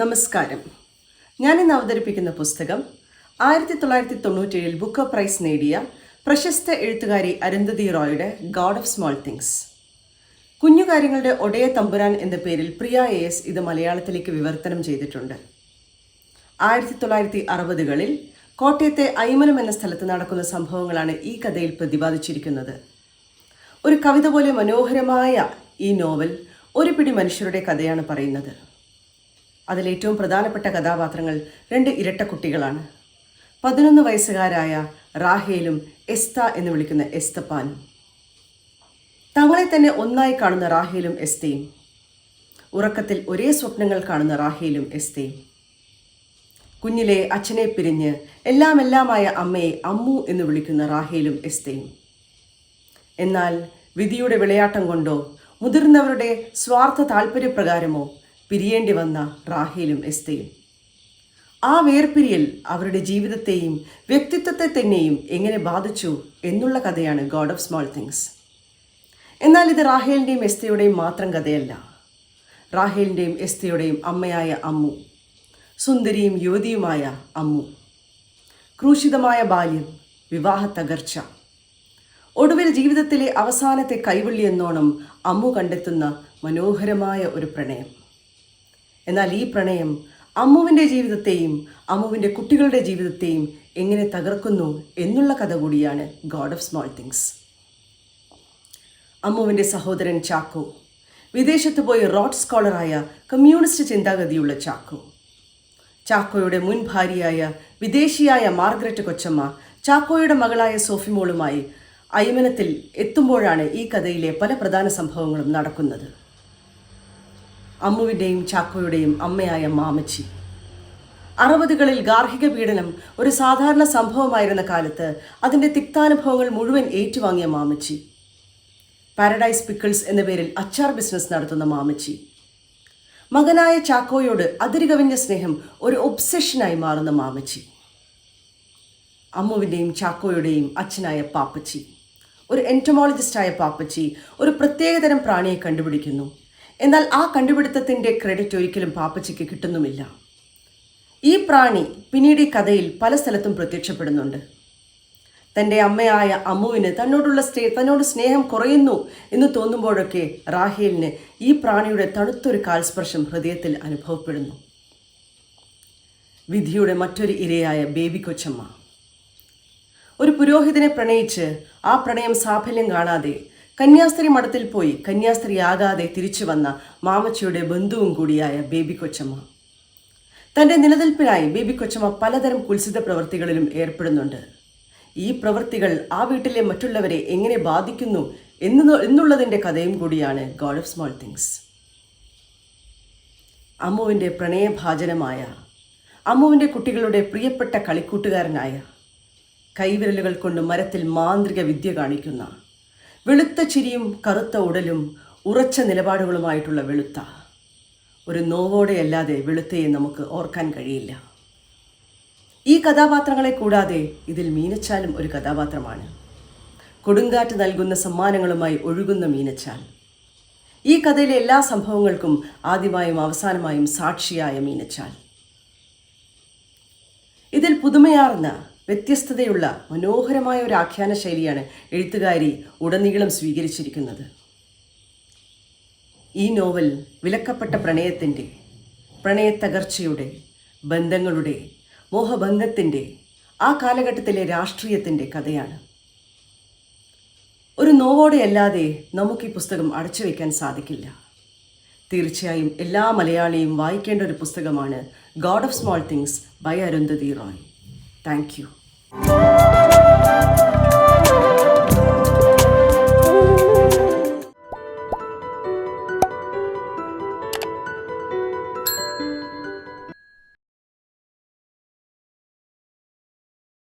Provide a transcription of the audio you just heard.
നമസ്കാരം. ഞാൻ ഇന്ന് അവതരിപ്പിക്കുന്ന പുസ്തകം ആയിരത്തി തൊള്ളായിരത്തി തൊണ്ണൂറ്റേഴിൽ ബുക്ക് പ്രൈസ് നേടിയ പ്രശസ്ത എഴുത്തുകാരി അരുന്ധതി റോയുടെ ഗാഡ് ഓഫ് സ്മോൾ തിങ്സ് കുഞ്ഞുകാര്യങ്ങളുടെ ഒടയ തമ്പുരാൻ എന്ന പേരിൽ പ്രിയ എ എസ് ഇത് മലയാളത്തിലേക്ക് വിവർത്തനം ചെയ്തിട്ടുണ്ട്. ആയിരത്തി തൊള്ളായിരത്തി അറുപതുകളിൽ കോട്ടയത്തെ ഐമനം എന്ന സ്ഥലത്ത് നടക്കുന്ന സംഭവങ്ങളാണ് ഈ കഥയിൽ പ്രതിപാദിച്ചിരിക്കുന്നത്. ഒരു കവിത പോലെ മനോഹരമായ ഈ നോവൽ ഒരു പിടി മനുഷ്യരുടെ കഥയാണ് പറയുന്നത്. അതിലേറ്റവും പ്രധാനപ്പെട്ട കഥാപാത്രങ്ങൾ രണ്ട് ഇരട്ട കുട്ടികളാണ്. പതിനൊന്ന് വയസ്സുകാരായ റാഹേലും എസ്ത എന്ന് വിളിക്കുന്ന എസ്തപ്പാനും. തങ്ങളെ തന്നെ ഒന്നായി കാണുന്ന റാഹേലും എസ്തയും. ഉറക്കത്തിൽ ഒരേ സ്വപ്നങ്ങൾ കാണുന്ന റാഹേലും എസ്തയും. കുഞ്ഞിലെ അച്ഛനെ പിരിഞ്ഞ് എല്ലാം എല്ലാമായ അമ്മയെ അമ്മു എന്ന് വിളിക്കുന്ന റാഹേലും എസ്തയും. എന്നാൽ വിധിയുടെ വിളയാട്ടം കൊണ്ടോ മുതിർന്നവരുടെ സ്വാർത്ഥ താല്പര്യപ്രകാരമോ പിരിയേണ്ടി വന്ന റാഹേലും എസ്തയും. ആ വേർപിരിയൽ അവരുടെ ജീവിതത്തെയും വ്യക്തിത്വത്തെ തന്നെയും എങ്ങനെ ബാധിച്ചു എന്നുള്ള കഥയാണ് ഗോഡ് ഓഫ് സ്മോൾ തിങ്സ് എന്നാൽ ഇത് റാഹേലിന്റെയും എസ്തയുടെയും മാത്രം കഥയല്ല. റാഹേലിന്റെയും എസ്തയുടെയും അമ്മയായ അമ്മു സുന്ദരിയും യുവതിയുമായ അമ്മു ക്രൂശിതമായ ബാല്യം വിവാഹ തകർച്ച ഒടുവിൽ ജീവിതത്തിലെ അവസാനത്തെ കൈവള്ളി എന്നോണം അമ്മു കണ്ടെത്തുന്ന മനോഹരമായ ഒരു പ്രണയം. എന്നാൽ ഈ പ്രണയം അമ്മുവിന്റെ ജീവിതത്തെയും അമ്മുവിന്റെ കുട്ടികളുടെ ജീവിതത്തെയും എങ്ങനെ തകർക്കുന്നു എന്നുള്ള കഥ കൂടിയാണ് ഗോഡ് ഓഫ് സ്മോൾ തിങ്സ് അമ്മുവിന്റെ സഹോദരൻ ചാക്കോ വിദേശത്ത് പോയി റോഡ് സ്കോളറായ കമ്മ്യൂണിസ്റ്റ് ചിന്താഗതിയുള്ള ചാക്കോ. ചാക്കോയുടെ മുൻ ഭാര്യയായ വിദേശിയായ മാർഗ്രറ്റ് കൊച്ചമ്മ ചാക്കോയുടെ മകളായ സോഫിമോളുമായി അയമനത്തിൽ എത്തുമ്പോഴാണ് ഈ കഥയിലെ പല പ്രധാന സംഭവങ്ങളും നടക്കുന്നത്. അമ്മുവിന്റെയും ചാക്കോയുടെയും അമ്മയായ മാമച്ചി. അറുപതുകളിൽ ഗാർഹിക പീഡനം ഒരു സാധാരണ സംഭവമായിരുന്ന കാലത്ത് അതിന്റെ തിക്താനുഭവങ്ങൾ മുഴുവൻ ഏറ്റുവാങ്ങിയ മാമച്ചി. പാരഡൈസ് പിക്കിൾസ് എന്ന പേരിൽ അച്ചാർ ബിസിനസ് നടത്തുന്ന മാമച്ചി. മകനായ ചാക്കോയോട് അതിരുകവിഞ്ഞ സ്നേഹം ഒരു ഒബ്സെഷനായി മാറുന്ന മാമച്ചി. അമ്മുവിന്റെയും ചാക്കോയുടെയും അച്ഛനായ പാപ്പച്ചി. ഒരു എന്റമോളജിസ്റ്റായ പാപ്പച്ചി ഒരു പ്രത്യേകതരം പ്രാണിയെ കണ്ടുപിടിക്കുന്നു. എന്നാൽ ആ കണ്ടുപിടുത്തത്തിന്റെ ക്രെഡിറ്റ് ഒരിക്കലും പാപ്പച്ചിക്ക് കിട്ടുന്നുമില്ല. ഈ പ്രാണി പിന്നീട് ഈ കഥയിൽ പല സ്ഥലത്തും പ്രത്യക്ഷപ്പെടുന്നുണ്ട്. തന്റെ അമ്മയായ അമ്മുവിന് തന്നോടുള്ള സ്നേ തന്നോട് സ്നേഹം കുറയുന്നു എന്ന് തോന്നുമ്പോഴൊക്കെ റാഹേലിന് ഈ പ്രാണിയുടെ തണുത്തൊരു കാൽസ്പർശം ഹൃദയത്തിൽ അനുഭവപ്പെടുന്നു. വിധിയുടെ മറ്റൊരു ഇരയായ ബേബി കൊച്ചമ്മ. ഒരു പുരോഹിതനെ പ്രണയിച്ച് ആ പ്രണയം സാഫല്യം കാണാതെ കന്യാസ്ത്രീ മഠത്തിൽ പോയി കന്യാസ്ത്രീയാകാതെ തിരിച്ചു വന്ന മാമച്ചിയുടെ ബന്ധുവും കൂടിയായ ബേബി കൊച്ചമ്മ തന്റെ നിലനിൽപ്പിനായി ബേബി കൊച്ചമ്മ പലതരം കുൽസിത പ്രവൃത്തികളിലും ഏർപ്പെടുന്നുണ്ട്. ഈ പ്രവൃത്തികൾ ആ വീട്ടിലെ മറ്റുള്ളവരെ എങ്ങനെ ബാധിക്കുന്നു എന്ന് എന്നുള്ളതിന്റെ കഥയും കൂടിയാണ് ഗോഡ് ഓഫ് സ്മോൾ തിങ്സ്. അമ്മുവിന്റെ പ്രണയഭാജനമായ അമ്മുവിന്റെ കുട്ടികളുടെ പ്രിയപ്പെട്ട കളിക്കൂട്ടുകാരനായ കൈവിരലുകൾ കൊണ്ട് മരത്തിൽ മാന്ത്രിക വിദ്യ കാണിക്കുന്ന വെളുത്ത ചിരിയും കറുത്ത ഉടലും ഉറച്ച നിലപാടുകളുമായിട്ടുള്ള വെളുത്ത. ഒരു നോവോടെയല്ലാതെ വെളുത്തയെ നമുക്ക് ഓർക്കാൻ കഴിയില്ല. ഈ കഥാപാത്രങ്ങളെ കൂടാതെ ഇതിൽ മീനച്ചാലും ഒരു കഥാപാത്രമാണ്. കൊടുങ്കാറ്റ് നൽകുന്ന സമ്മാനങ്ങളുമായി ഒഴുകുന്ന മീനച്ചാൽ. ഈ കഥയിലെ എല്ലാ സംഭവങ്ങൾക്കും ആദ്യമായും അവസാനമായും സാക്ഷിയായ മീനച്ചാൽ. ഇതിൽ പുതുമയാർന്ന വ്യത്യസ്തതയുള്ള മനോഹരമായ ഒരു ആഖ്യാന ശൈലിയാണ് എഴുത്തുകാരി ഉടനീളം സ്വീകരിച്ചിരിക്കുന്നത്. ഈ നോവൽ വിലക്കപ്പെട്ട പ്രണയത്തിന്റെ പ്രണയത്തകർച്ചയുടെ ബന്ധങ്ങളുടെ മോഹഭംഗത്തിന്റെ ആ കാലഘട്ടത്തിലെ രാഷ്ട്രീയത്തിന്റെ കഥയാണ്. ഒരു നോവോടെയല്ലാതെ നമുക്ക് ഈ പുസ്തകം അടച്ചു വയ്ക്കാൻ സാധിക്കില്ല. തീർച്ചയായും എല്ലാ മലയാളിയും വായിക്കേണ്ട ഒരു പുസ്തകമാണ് god of small things by Arundhati Roy. Thank Thank you.